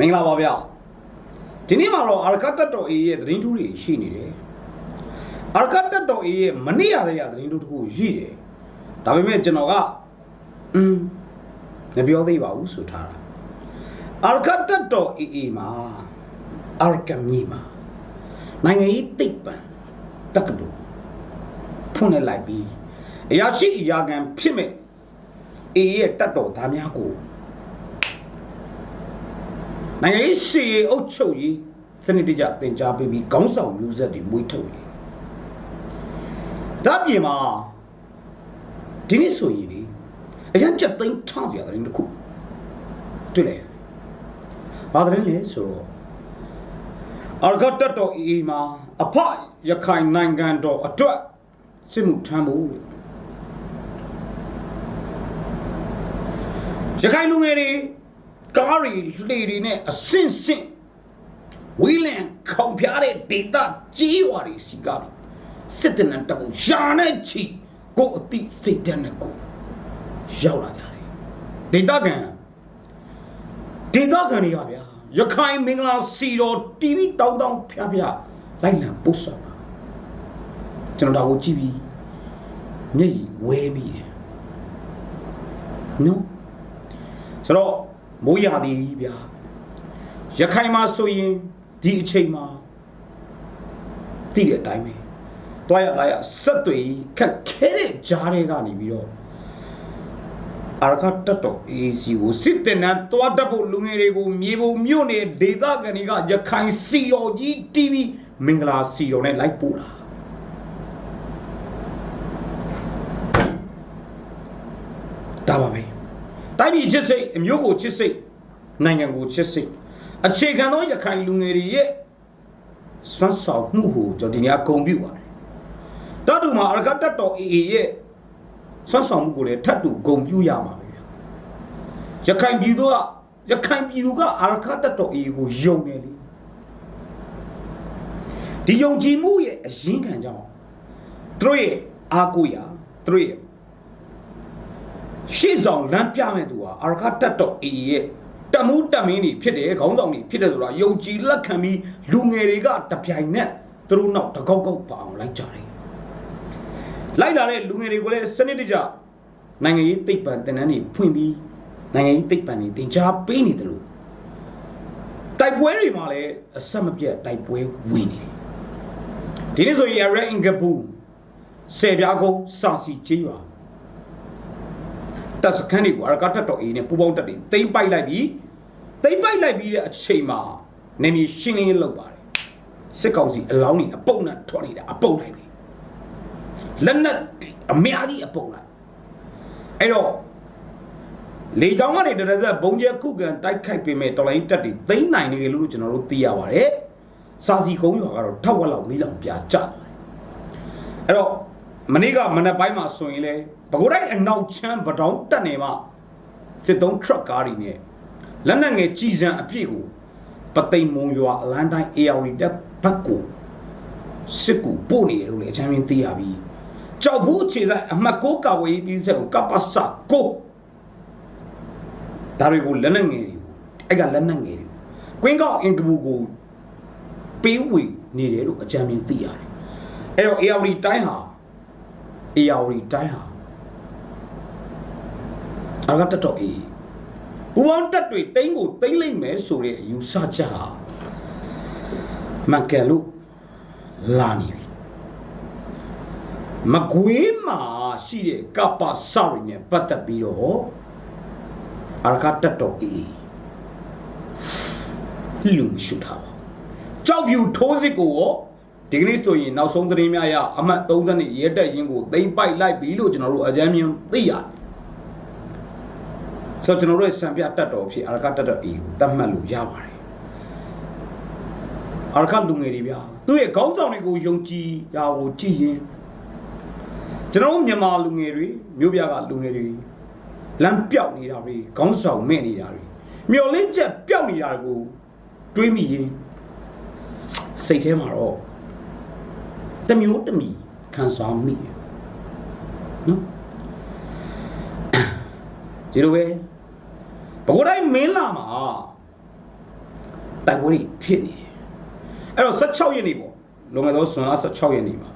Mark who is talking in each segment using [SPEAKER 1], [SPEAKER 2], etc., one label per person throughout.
[SPEAKER 1] မင်္ဂလာပါဗျဒီနေ့မှာတော့အာရကတက်တော် A ရဲ့သတင်းထူးတွေရှိနေတယ်အာရကတက်တော် A ရဲ့မနေ့ရတဲ့ရသတင်းထူးတစ်ခုရှိတယ်ဒါပေမဲ့ကျွန်တော်ကအင်းမပြောသေးပါဘူးဆိုထားတာအာရကတက်တော် AA မှာအာရကမြေမှာနိုင်ငံရေးတိတ်ပံတက္ကသိုလ်ဖွင့်လိုက်ပြီးအရာရှိအရာခံဖြစ်မဲ့ AA ရဲ့တက်တော်သားများကို နိုင်ငံရေးစီရေးအုပ်ချုပ်ရေးစနစ်တကျသင်ကြားပေးပြီးခေါင်းဆောင်မျိုးဆက်တွေမွေးထုတ်တယ်။ဒါပြင်မှာဒီနေ့ဆိုရင်လေအရန်ချက်သိမ်းထားကြတယ်တခုတွေ့လေ။ဘာတဲ့လဲဆိုတော့အာဂတ်တတော်အေးမှာအဖရခိုင်နိုင်ငံတော်အတွက်စစ်မှုထမ်းဖို့တဲ့ရခိုင်လူငယ်တွေ ကားရီလှေတွေနဲ့အဆင့်ဆင့်ဝီလန်ခေါင်ဖျားတဲ့ဒေတာကြီးဝါတွေစီကားပြီးစစ်တနန်တပုံရှာနဲ့ချီကိုယ်အတိစိတ်ဓာတ်နဲ့ကိုယ်ရောက်လာကြတယ်ဒေတာကန်ဒေတာကန်တွေရဗျာရခိုင်မင်္ဂလာစီတော် TV တောင်းတောင်းဖျားဖျားလိုက်လံပို့ဆောင်တာကျွန်တော်ဒါကိုကြည့်ပြီးမျက်ရည်ဝဲမိတယ်နော်ဆိုတော့ မိုးရသည်ဗျာရခိုင်မှာဆိုရင်ဒီအချိန်မှာတိတဲ့အတိုင်းပဲတွားရလာရဆက်တွေခက်ခဲတဲ့ကြားတွေကနေပြီးတော့အာရကတတ်တော် AC ကိုစစ်တင်နန်းတွားတတ်ဖို့လူငယ်တွေကိုမြေပုံမြို့နယ်ဒေသခံတွေကရခိုင်စီတော်ကြီး TV မင်္ဂလာစီတော်နဲ့လိုက်ပို့တာဒါပါပဲ တိုင်းပြည်ချစ်စိတ်အမျိုးကိုချစ်စိတ်နိုင်ငံကိုချစ်စိတ်အခြေခံသောရခိုင်လူငယ်တွေရဲ့စွမ်းဆောင်မှုကိုကျွန်တော်ဒီနေ့အကုန်ပြုပါတယ်။တတ်တူမှာအရကတတ်တော်အေအေရဲ့စွမ်းဆောင်မှုကိုလည်းထပ်တူဂုံပြုရမှာပဲ။ရခိုင်ပြည်သူကရခိုင်ပြည်သူကအရကတတ်တော်အေအေကိုယုံတယ်လေ။ဒီယုံကြည်မှုရဲ့အရင်ခံကြောင့်သူတို့ရဲ့အားကိုးရာသူတို့ရဲ့ ရှေ့ဆောင်လမ်းပြမဲ့သူဟာအာရခတက်တော်အေးရဲ့တမှုတက်မင်းတွေဖြစ်တယ်ခေါင်းဆောင်တွေဖြစ်တယ်ဆိုတာယုံကြည်လက်ခံပြီးလူငယ်တွေကတပြိုင်နက်သူတို့နောက်တကောက်ကောက်ပါအောင်လိုက်ကြတယ်လိုက်လာတဲ့လူငယ်တွေကိုလည်းစနစ်တကျနိုင်ငံရေးသိပ္ပံတင်နန်းတွေဖွင့်ပြီးနိုင်ငံရေးသိပ္ပံတွေသင်ကြားပေးနေတယ်လို့တိုက်ပွဲတွေမှာလည်းအဆက်မပြတ်တိုက်ပွဲဝင်နေတယ်ဒီနေ့ဆိုရင် Red Ingabu ဆယ်ပြားကုန်းစာစီကြီးပါ တပ်စခန်းတွေကိုအရကတက်တော်အေးနဲ့ပူပေါင်းတက်တွေတိမ့်ပိုက်လိုက်ပြီးတိမ့်ပိုက်လိုက်ပြီးတဲ့အချိန်မှာနေမီရှင်းလင်းရေးလုပ်ပါတယ်စစ်ကောင်စီအလောင်းတွေအပုတ်နဲ့ထွက်နေတာအပုတ်လိုက်ပြီလက်နက်တွေအများကြီးအပုတ်လိုက်အဲ့တော့လေကြောင်းကနေတရဇက်ဘုံကျဲခုကန်တိုက်ခိုက်ပေမဲ့တော်လိုင်းတက်တွေသိမ့်နိုင်နေတယ်လို့ကျွန်တော်တို့သိရပါတယ်စာစီကုန်းရွာကတော့ထောက်ဝက်လောက်မီးလောင်ပြကျတယ်အဲ့တော့ မနေ့ကမနက်ပိုင်းမှာဆိုရင်လေဘကိုတိုင်းအနောက်ချမ်းပတောင်းတက်နေမှစစ်သုံး truck ကားတွေနဲ့လက်နက်ငယ်ကြီးစံအပြည့်ကိုပသိမ်မုံရွာအလန်တိုင်း AR တက်ဘက်ကိုစစ်ကူပို့နေတယ်လို့လည်းအချမ်းမင်းသိရပြီကြောက်ဘူးအခြေဆိုင်အမှတ်ကိုကာဝေးပြီးစက်ကိုကပ္ပစကိုဒါတွေကိုလက်နက်ငယ်တွေကိုအဲ့ကလက်နက်ငယ်တွေကွင်းကောက်အင်ကဘူကိုပေးဝေနေတယ်လို့အကြံဉာဏ်သိရတယ်အဲ့တော့ AR တိုင်းဟာ AR တိုင်းဟာအရကတတော်အေးဘူဝောင်းတက်တွေတိမ့်ကိုတိမ့်လိုက်မယ်ဆိုတဲ့အယူဆချက်ဟာမကယ်လို့လာနေပြီမကွေးမှာရှိတဲ့ကပ္ပစရီနဲ့ပတ်သက်ပြီးတော့အရကတတော်အေးလူရှုထားပါကြောက်ပြူထိုးစစ်ကိုရော ဒီကနေ့ဆိုရင်နောက်ဆုံးသတင်းများအရအမှတ်30နဲ့ရဲတက်ရင်ကိုသိမ့်ပိုက်လိုက်ပြီလို့ကျွန်တော်တို့အကြမ်းမြင်သိရတယ်ဆိုတော့ကျွန်တော်တို့ရဲ့စံပြတက်တော်ဖြစ်အာရကတက်တော်အေးကိုတတ်မှတ်လို့ရပါတယ်အာရကလူငယ်တွေဗျာသူ့ရဲ့ခေါင်းဆောင်တွေကိုယုံကြည်ရာကိုကြည်ရင်ကျွန်တော်တို့မြန်မာလူငယ်တွေမြို့ပြကလူငယ်တွေလမ်းပြောက်နေတာတွေခေါင်းဆောင်မဲ့နေတာတွေမျော်လင့်ချက်ပျောက်နေတာကိုတွေးမိရင်စိတ်ထဲမှာတော့ တမျိုးတမီခံစားမိတယ်နော်ဒီလိုပဲဘကိုတိုင်းမင်းလာမှာတိုက်ပွဲတွေဖြစ်နေတယ်အဲ့တော့16ရက်နေ့ပေါ့လွန်ခဲ့သောဇွန်လ16ရက်နေ့မှာ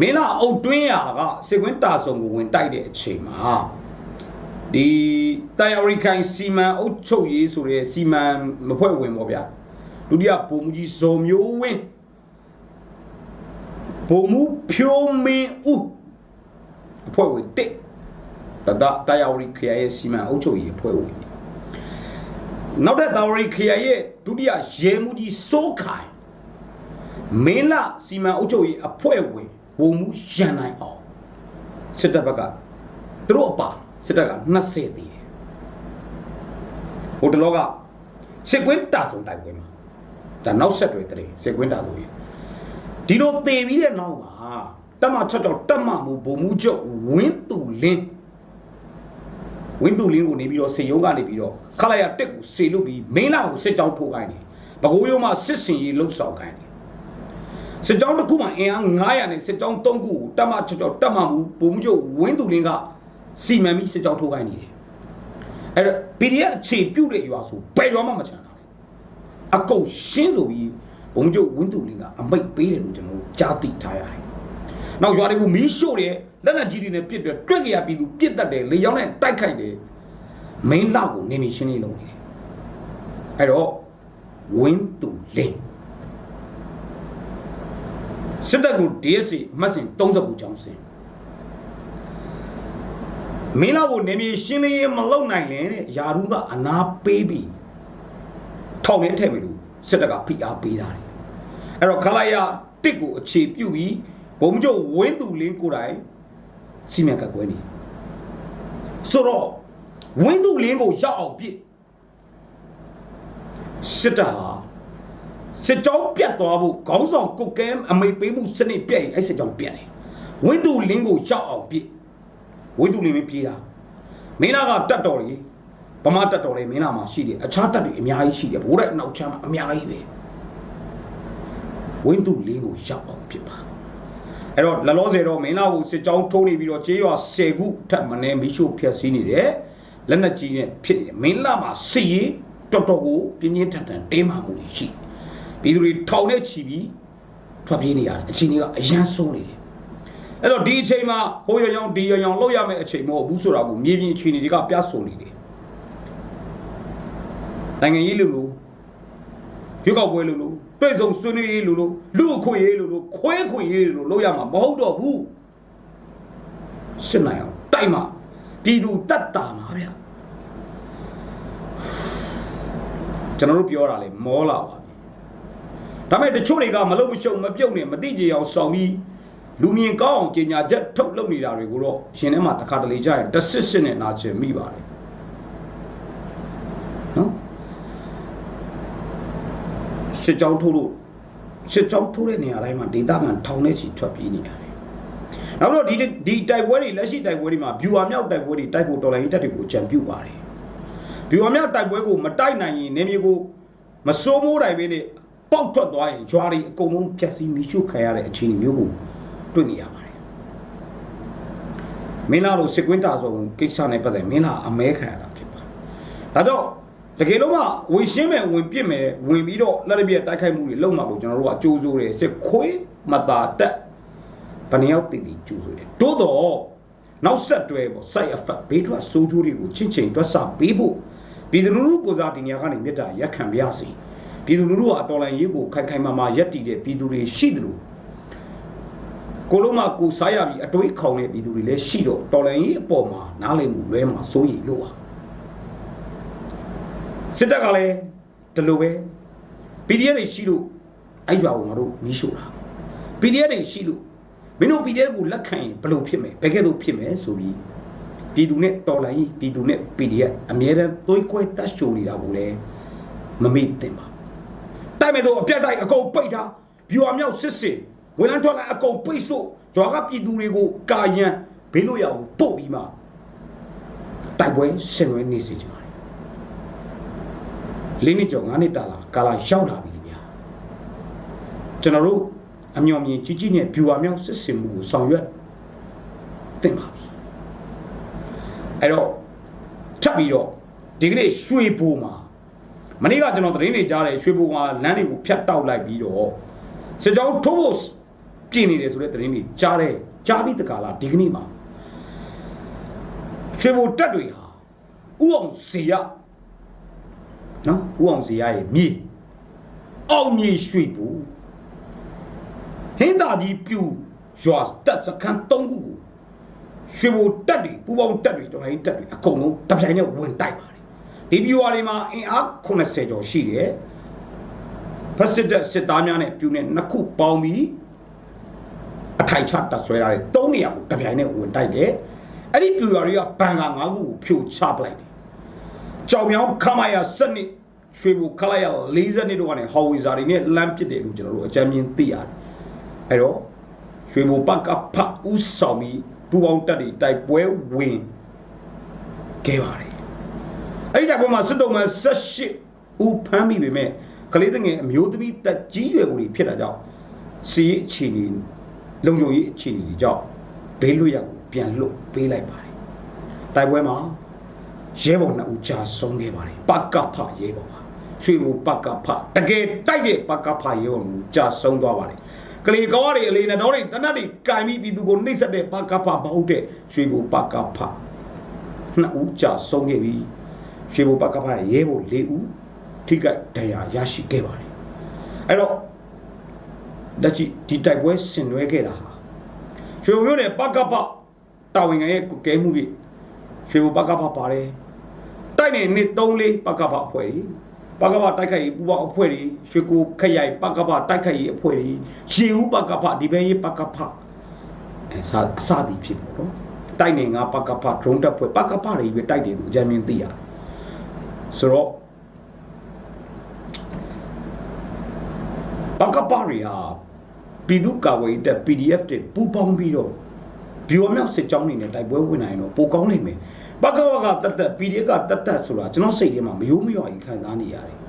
[SPEAKER 1] မင်းလာအုတ်တွင်းရာကစေကွင်းတာဆုံကိုဝင်တိုက်တဲ့အချိန်မှာဒီတိုင်အရီခိုင်စီမံအုတ်ချုပ်ရေးဆိုတဲ့စီမံမဖွဲ့ဝင်ပေါ့ဗျာဒုတိယပုံမူကြီးဇော်မျိုးဝင်း ပုံမူဖြိုးမင်းဦးအဖွဲ့ဝင်တစ်တဒတိုင်အရီခရိုင်ရဲ့စီမံအုတ်ချုပ်ရေးအဖွဲ့ဝင်နောက်တဲ့တာဝရီခရိုင်ရဲ့ဒုတိယရဲမှုကြီးစိုးခိုင်မင်းလာစီမံအုပ်ချုပ်ရေးအဖွဲ့ဝင်ဝန်မှုရန်နိုင်အောင်စစ်တပ်ဘက်ကသူတို့အပါစစ်တပ်က20တည်တယ်ဟိုတလောကစစ်ကွင်းတာဆုံတိုက်ပွဲမှာဒါနောက်ဆက်တွဲတဲ့စစ်ကွင်းတာဆုံရေး ဒီလိုတည်ပြီးတဲ့နောက်မှာတက်မချက်တော့တက်မမှုဘုံမှုချုပ်ဝင်းသူလင်းဝင်းသူလင်းကိုနေပြီးတော့စေယုံကနေပြီးတော့ခလိုက်ရတက်ကိုစေလို့ပြီးမင်းလာကိုစစ်ကြောင်းထိုးခိုင်းတယ်။ဘကိုးရုံမှာစစ်စင်ရေးလှုပ်ဆောင်ခိုင်းတယ်။စစ်ကြောင်းတစ်ခုမှအင်အား900နဲ့စစ်ကြောင်း3ခုကိုတက်မချောချောတက်မမှုပုံမှုချုပ်ဝင်းသူလင်းကစီမံပြီးစစ်ကြောင်းထိုးခိုင်းနေတယ်။အဲ့တော့ PDF အခြေပြုတ်တဲ့ရွာဆိုဘယ်ရွာမှမချန်တာလေ။အကုန်ရှင်းဆိုပြီး ပုံမှုချုပ်ဝင်းသူလင်းကအမိတ်ပေးတယ်လို့ကျွန်တော်တို့ကြားသိထားရတယ်။နောက်ရွာတွေကိုမီးရှို့တယ်လက်နက်ကြီးတွေနဲ့ပစ်တယ်တွက်ကြရပြည်သူပစ်တတ်တယ်လေကြောင်းနဲ့တိုက်ခိုက်တယ်မင်းလောက်ကိုနေမီရှင်းလေးလုပ်နေတယ်အဲ့တော့ဝင်းတူလင်းစစ်တပ်ကို DSC အမှတ်စဉ်39ကျောင်းစင်မင်းလောက်ကိုနေမီရှင်းလေးမလုပ်နိုင်လဲတဲ့ယာရုကအနာပေးပြီးထောက်ရင်းထည့်ပြီလို့စစ်တပ်ကဖိအားပေးတာတယ် အဲ့တော့ခလာရတစ်ကိုအခြေပြုပြီးဘုံကျုပ်ဝင်းသူလင်းကိုယ်တိုင်စီမံကပ်ကွဲနေဆိုတော့ဝင်းသူလင်းကိုရောက်အောင်ပြစ်စစ်တပ်ဟာစစ်ကြောင်းပြတ်သွားဖို့ခေါင်းဆောင်ကုတ်ကဲအမိတ်ပေးမှုစနစ်ပြတ်ရင်အဲ့စစ်ကြောင်းပြတ်တယ်ဝင်းသူလင်းကိုရောက်အောင်ပြစ်ဝင်းသူလင်းမပြေးတာမင်းလာကတတ်တော်ကြီးဗမာတတ်တော်လေးမင်းလာမှာရှိတယ်အခြားတတ်တွေအများကြီးရှိတယ်ဘိုးတဲ့အနောက်ချမ်းမှာအများကြီးပဲ ဝင်းသူလေးကိုရောက်အောင်ဖြစ်ပါအဲ့တော့လလောဆယ်တော့မင်းလာကိုစစ်ကြောင်းထိုးနေပြီးတော့ကျေးရွာ10ခုထပ်မနေမီးရှို့ဖျက်ဆီးနေတယ်လက်နက်ကြီးနဲ့ဖြစ်နေတယ်မင်းလာမှာစစ်ရေးတော်တော်ကိုပြင်းပြင်းထန်ထန်တင်းမာမှုတွေရှိပြည်သူတွေထောင်နဲ့ချီပြီးထွက်ပြေးနေရတယ်အချိန်ကြီးကအရန်ဆုံးနေတယ်အဲ့တော့ဒီအချိန်မှာဟိုရရောင်ဒီရရောင်လောက်ရမယ့်အချိန်မဟုတ်ဘူးဆိုတာကိုမြေပြင်အခြေအနေတွေကပြဆိုနေတယ်နိုင်ငံရေးလူလူရွေးကောက်ပွဲလို့လို့ တွေ့ဆုံဆွေးနွေးရေးလို့လို့လူအခွင့်ရေးလို့လို့ခွဲခွင့်ရေးလို့လို့ရမှာမဟုတ်တော့ဘူးစစ်နိုင်အောင်တိုက်မှာပြည်သူတတ်တာမှာဗျကျွန်တော်တို့ပြောတာလေမောလာပါပြီဒါပေမဲ့တချို့တွေကမလုံမရှုံမပြုတ်နဲ့မတိကြအောင်ဆောင်ပြီးလူမြင်ကောင်းအောင်ကြေညာချက်ထုတ်လုပ်နေတာတွေကိုတော့ရှင်ထဲမှာတစ်ခါတလေကြာရင်တဆစ်စစ်နဲ့နာချင်မိပါတယ် စစ်ကြောင်းထိုးလို့စစ်ကြောင်းထိုးတဲ့နေရာတိုင်းမှာဒေသခံထောင်ထဲချီထွက်ပြေးနေရတယ်။နောက်တော့ဒီဒီတိုက်ပွဲတွေလက်ရှိတိုက်ပွဲတွေမှာဗျူဟာမြောက်တိုက်ပွဲတွေတိုက်ဖို့တော်လိုင်းရေးတပ်တွေကိုကြံပြုတ်ပါတယ်။ဗျူဟာမြောက်တိုက်ပွဲကိုမတိုက်နိုင်ရင်နေမျိုးကိုမစိုးမိုးတိုင်ပဲနဲ့ပေါက်ထွက်သွားရင်ဂျွာတွေအကုန်လုံးဖြက်စီးမိရှုခံရတဲ့အခြေအနေမျိုးကိုတွေ့နေရပါတယ်။မင်းလာတို့စစ်ကွင်းတာဆိုကိစ္စနဲ့ပတ်သက်မင်းလာအမဲခံရတာဖြစ်ပါတယ်။ဒါတော့ တကယ်လို့မှဝင်ရှင်းမယ်ဝင်ပြစ်မယ်ဝင်ပြီးတော့လက်ရပြက်တိုက်ခိုက်မှုတွေလုပ်မှာကိုကျွန်တော်တို့ကအကျိုးဆိုးတယ်စစ်ခွေးမတာတက်ဘယ်နှယောက်တည်တည်ကျိုးဆိုတယ်တိုးတော့နောက်ဆက်တွဲပေါ့ side effect ဘေးထွက်ဆိုးကျိုးတွေကိုချင်းချင်းတွက်ဆပေးဖို့ပြည်သူလူထုကိုစားဒီနေရာကနေမြစ်တာရက်ခံပြရစီပြည်သူလူထုဟာတော်လိုင်းရေးကိုခိုင်ခိုင်မာမာရက်တည်တဲ့ပြည်သူတွေရှိတယ်လို့ကိုလုံးမကိုစားရပြီးအတွေးခေါင်တဲ့ပြည်သူတွေလည်းရှိတော့တော်လိုင်းရေးအပေါ်မှာနားလည်မှုလွဲမှာစိုးရိမ်လို့ပါ စစ်တပ်ကလည်းဒီလိုပဲ PDF တွေရှိလို့အဲ့ရွာကိုငါတို့မီးရှို့တာ PDF တွေရှိလို့မင်းတို့ PDF ကိုလက်ခံရင်ဘယ်လိုဖြစ်မလဲဘယ်ကဲ့သို့ဖြစ်မလဲဆိုပြီးပြည်သူနဲ့တော်လိုင်းကြီးပြည်သူနဲ့ PDF အမြဲတမ်းသွေးခွဲတတ်ရှိုနေတာကိုလည်းမမေ့သင့်ပါတိုက်မဲ့တော့အပြတ်တိုက်အကုန်ပိတ်ထားဗျူဟာမြောက်စစ်စစ်ဝင်လန်းထွက်လာအကုန်ပိတ်ဆို့ကြွားကပြည်သူတွေကိုကာယံဘေးလို့ရအောင်ပို့ပြီးမှတိုက်ပွဲဆင်နွှဲနေစေချင် ပါတယ်လေးနှစ်ကျော်၅နှစ်တာလာကာလာရောက်လာပြီလေဗျာကျွန်တော်တို့အမျော်မြင်ကြီးကြီးနဲ့ viewer မြောက်စစ်စင်မှုကိုဆောင်ရွက်တင်ပါပြီအဲ့တော့ထပ်ပြီးတော့ဒီကနေ့ရွှေဘိုမှာမနေ့ကကျွန်တော်သတင်းတွေကြားတယ်ရွှေဘုံကလမ်းတွေကိုဖျက်တောက်လိုက်ပြီးတော့စစ်ကြောင်းထိုးဖို့ပြင်နေတယ်ဆိုတဲ့သတင်းတွေကြားတယ်ကြားပြီးတကလားဒီကနေ့မှာရွှေဘုံတက်တွေဟာဥအောင်စီရ နော်ဥအောင်စီရရဲ့မြေအောင်မြေရွှေဘုံဟင်းသာကြီးပြူရွာတက်စခန်း၃ခုကိုရွှေဘုံတက်တွေပူပေါင်းတက်တွေတော်လိုင်းတက်တွေအကုန်လုံးတပြိုင်နဲ့ဝင်တိုက်ပါတယ်ဒီပြူဝါတွေမှာအင်အား80ကျော်ရှိတယ်ဖက်စစ်တပ်စစ်သားများနဲ့ပြူနဲ့နှစ်ခုပေါင်းပြီးအထိုင်ချတက်ဆွဲထားတဲ့၃နေရာကိုတပြိုင်နဲ့ဝင်တိုက်တယ်အဲ့ဒီပြူရွာတွေကဘန်ကာ၅ခုကိုဖြိုချပလိုက်တယ် ကြောင်မြောင်းခမရစနစ်ရွှေဘုံခလိုက်ရ40နှစ်တော့ကနေဟော်ဝီဇာတွေနဲ့လမ်းပစ်တယ်လို့ကျွန်တော်တို့အကြမ်းမြင်သိရတယ်အဲ့တော့ရွှေဘုံပကဖဥဆောင်ပြီးပူပေါင်းတက်တွေတိုက်ပွဲဝင်ခဲ့ပါတယ်အဲ့ဒီတိုက်ပွဲမှာစစ်တုံးမဲ့18ဦးဖမ်းမိပေမဲ့ကလေးတငယ်အမျိုးသမီးတက်ကြီးရွယ်ကိုဖြစ်တာကြောင့်စီရေးအခြေအနေလုံခြုံရေးအခြေအနေတွေကြောင့်ဘေးလွတ်ရောက်ကိုပြန်လွတ်ပေးလိုက်ပါတယ်တိုက်ပွဲမှာ ရဲဘော်နှစ်ဦးကြာဆုံးခဲ့ပါတယ်ပကဖရဲဘော်ပါရွှေဘူပကဖတကယ်တိုက်တဲ့ပကဖရဲဘော်မျိုးကြာဆုံးသွားပါတယ်ကလေးကောတွေအလေးနဲ့တော့တွေတနတ်တွေကင်ပြီးပြည်သူကိုနှိပ်စက်တဲ့ပကဖမဟုတ်တဲ့ရွှေဘူပကဖနှစ်ဦးကြာဆုံးခဲ့ပြီရွှေဘုံပကဖရဲဘုံ၄ဦးထိခိုက်ဒဏ်ရာရရှိခဲ့ပါတယ်အဲ့တော့လက်ရှိဒီတိုက်ပွဲဆင်နွှဲခဲ့တာဟာရွှေဘုံမြို့နယ်ပကဖတာဝန်ခံရဲ့ကုကဲမှုတွေရွှေဘုံပကဖပါတယ် တိုက်နေနှစ်3 4ပကဖအဖွဲ့ကြီးပကဖတိုက်ခိုက်ရေးပူပေါင်းအဖွဲ့တွေရွှေကိုခက်ရိုက်ပကဖတိုက်ခိုက်ရေးအဖွဲ့တွေရေဦးပကဖဒီဘဲရေးပကဖအဲစအစသည်ဖြစ်ပေါ့နော်တိုက်နေငါပကဖဒရုန်းတပ်ဖွဲ့ပကဖတွေပဲတိုက်တယ်လို့အကြမ်းမြင်သိရတယ်ဆိုတော့ဘကပါရီဟာပြည်သူ့ကာဝေးတဲ့ PDF တွေပူပေါင်းပြီးတော့ဘီဝမြောက်စစ်ကြောင်းနေနဲ့တိုက်ပွဲဝင်နိုင်တော့ပိုကောင်းနိုင်မယ် ဘကဘကတတ်တတ် PDF ကတတ်တတ်ဆိုတာကျွန်တော်စိတ်ထဲမှာမယိုးမလျော်ကြီးခံစားနေရတယ်